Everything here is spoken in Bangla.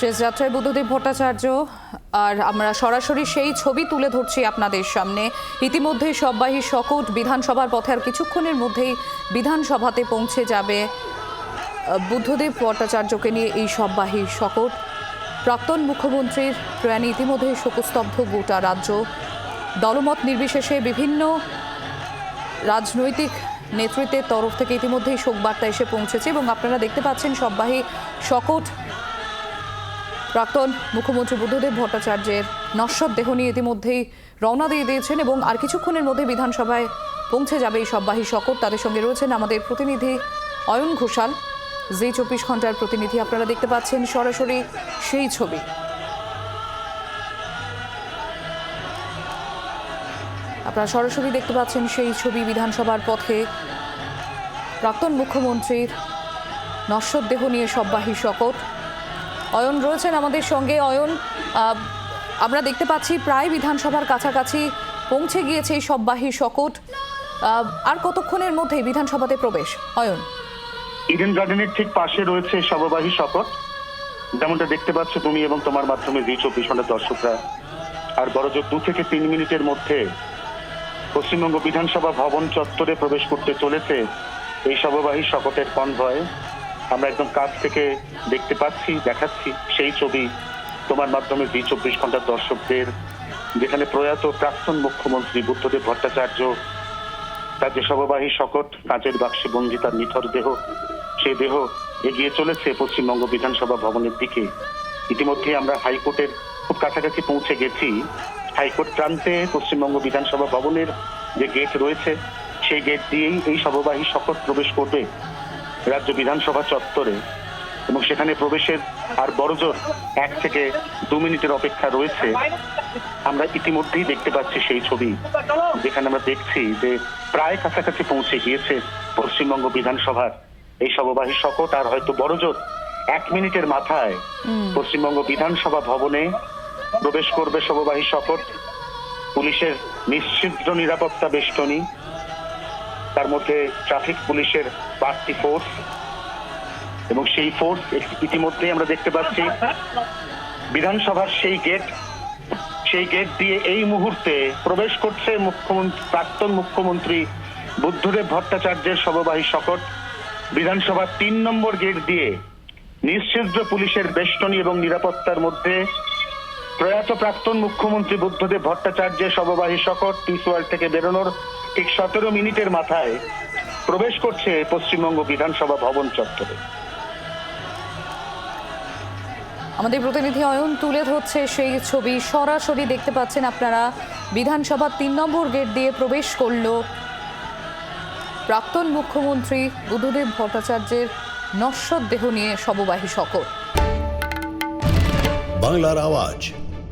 শেষ যাত্রায় বুদ্ধদেব ভট্টাচার্য, আর আমরা সরাসরি সেই ছবি তুলে ধরছি আপনাদের সামনে। ইতিমধ্যে সববাহী শকট, বিধানসভার পথে আর কিছুক্ষণের মধ্যেই বিধানসভাতে পৌঁছে যাবে বুদ্ধদেব ভট্টাচার্যকে নিয়ে এই সববাহী শকট। প্রাক্তন মুখ্যমন্ত্রীর প্রয়াণে ইতিমধ্যেই শোকস্তব্ধ গোটা রাজ্য। দলমত নির্বিশেষে বিভিন্ন রাজনৈতিক নেতৃত্বের তরফ থেকে ইতিমধ্যেই শোকবার্তা এসে পৌঁছেছে এবং আপনারা দেখতে পাচ্ছেন সববাহী শকট। প্রাক্তন মুখ্যমন্ত্রী বুদ্ধদেব ভট্টাচার্যের নশ্বর দেহ নিয়ে ইতিমধ্যেই রওনা দিয়ে দিয়েছেন এবং আর কিছুক্ষণের মধ্যে বিধানসভায় পৌঁছে যাবে এই সববাহী শকট তাদের সঙ্গে রয়েছেন আমাদের প্রতিনিধি অয়ন ঘোষাল। জি চব্বিশ ঘণ্টার প্রতিনিধি আপনারা দেখতে পাচ্ছেন সরাসরি সেই ছবি। আপনারা সরাসরি দেখতে পাচ্ছেন সেই ছবি বিধানসভার পথে প্রাক্তন মুখ্যমন্ত্রীর নশ্বর দেহ নিয়ে সববাহী শকট অয়ন রয়েছেন আমাদের সঙ্গে। অয়ন আমরা দেখতে পাচ্ছি প্রায় বিধানসভার কাছাকাছি পৌঁছে গিয়েছে এই সববাহী শকট আর কতক্ষণের মধ্যেই বিধানসভাতে প্রবেশ? অয়ন। ইডেন গার্ডেনের ঠিক পাশে রয়েছে সর্ববাহী শকট যেমনটা দেখতে পাচ্ছ তুমি এবং তোমার মাধ্যমে জি চব্বিশ ঘণ্টার দর্শকরা। আর বড়জোর দু থেকে তিন মিনিটের মধ্যে পশ্চিমবঙ্গ বিধানসভা ভবন চত্বরে প্রবেশ করতে চলেছে এই সর্ববাহী শপথের কনভয়। আমরা একদম কাছ থেকে দেখতে পাচ্ছি, দেখাচ্ছি সেই ছবি তোমার মাধ্যমে জি চব্বিশ ঘণ্টার দর্শকদের, যেখানে প্রয়াত প্রাক্তন মুখ্যমন্ত্রী বুদ্ধদেব ভট্টাচার্য, তার যে সর্ববাহী শকট কাঁচের বাক্সে বন্দি তার নিথর দেহ সেই দেহ এগিয়ে চলেছে পশ্চিমবঙ্গ বিধানসভা ভবনের দিকে। ইতিমধ্যে আমরা হাইকোর্টের খুব কাছাকাছি পৌঁছে গেছি। হাইকোর্ট প্রান্তে পশ্চিমবঙ্গ বিধানসভা ভবনের যে গেট রয়েছে, সেই গেট দিয়েই এই সর্ববাহী শকট প্রবেশ করবে। রাজ্য বিধানসভা চত্বরে এবং সেখানে প্রবেশের আর বড়জোর এক থেকে দু মিনিটের অপেক্ষা রয়েছে। আমরা ইতিমধ্যেই দেখতে পাচ্ছি সেই ছবি যেখানে আমরা দেখছি যে প্রায় কাছাকাছি পৌঁছে গিয়েছে পশ্চিমবঙ্গ বিধানসভার এই সর্ববাহী শকট আর হয়তো বড়জোর এক মিনিটের মাথায় পশ্চিমবঙ্গ বিধানসভা ভবনে প্রবেশ করবে সর্ববাহী শকট পুলিশের নিশ্চিদ্র নিরাপত্তা বেষ্টনী তার মধ্যে ট্রাফিক পুলিশের বাড়তি ফোর্স এবং সেই ফোর্স ইতিমধ্যে আমরা দেখতে পাচ্ছি, বিধানসভার সেই গেট সেই গেট দিয়ে এই মুহূর্তে প্রবেশ করছে মুখ্যমন্ত্রী, প্রাক্তন মুখ্যমন্ত্রী বুদ্ধদেব ভট্টাচার্যের সর্ববাহী শকট বিধানসভার তিন নম্বর গেট দিয়ে নিশ্চিদ্র পুলিশের বেষ্টনী এবং নিরাপত্তার মধ্যে প্রয়াত প্রাক্তন মুখ্যমন্ত্রী বুদ্ধদেব ভট্টাচার্যের সর্ববাহী শকট ওয়ার্ল্ড থেকে বেরোনোর ঠিক সতেরো মিনিটের মাথায় প্রবেশ করছে পশ্চিমবঙ্গ বিধানসভা ভবন চত্বরে। আমাদের প্রতিনিধি অয়ন তুলে ধরছে সেই ছবি। সরাসরি দেখতে পাচ্ছেন আপনারা বিধানসভার তিন নম্বর গেট দিয়ে প্রবেশ করল প্রাক্তন মুখ্যমন্ত্রী বুদ্ধদেব ভট্টাচার্যের নশ্বর দেহ নিয়ে সববাহী শকট বাংলার আওয়াজ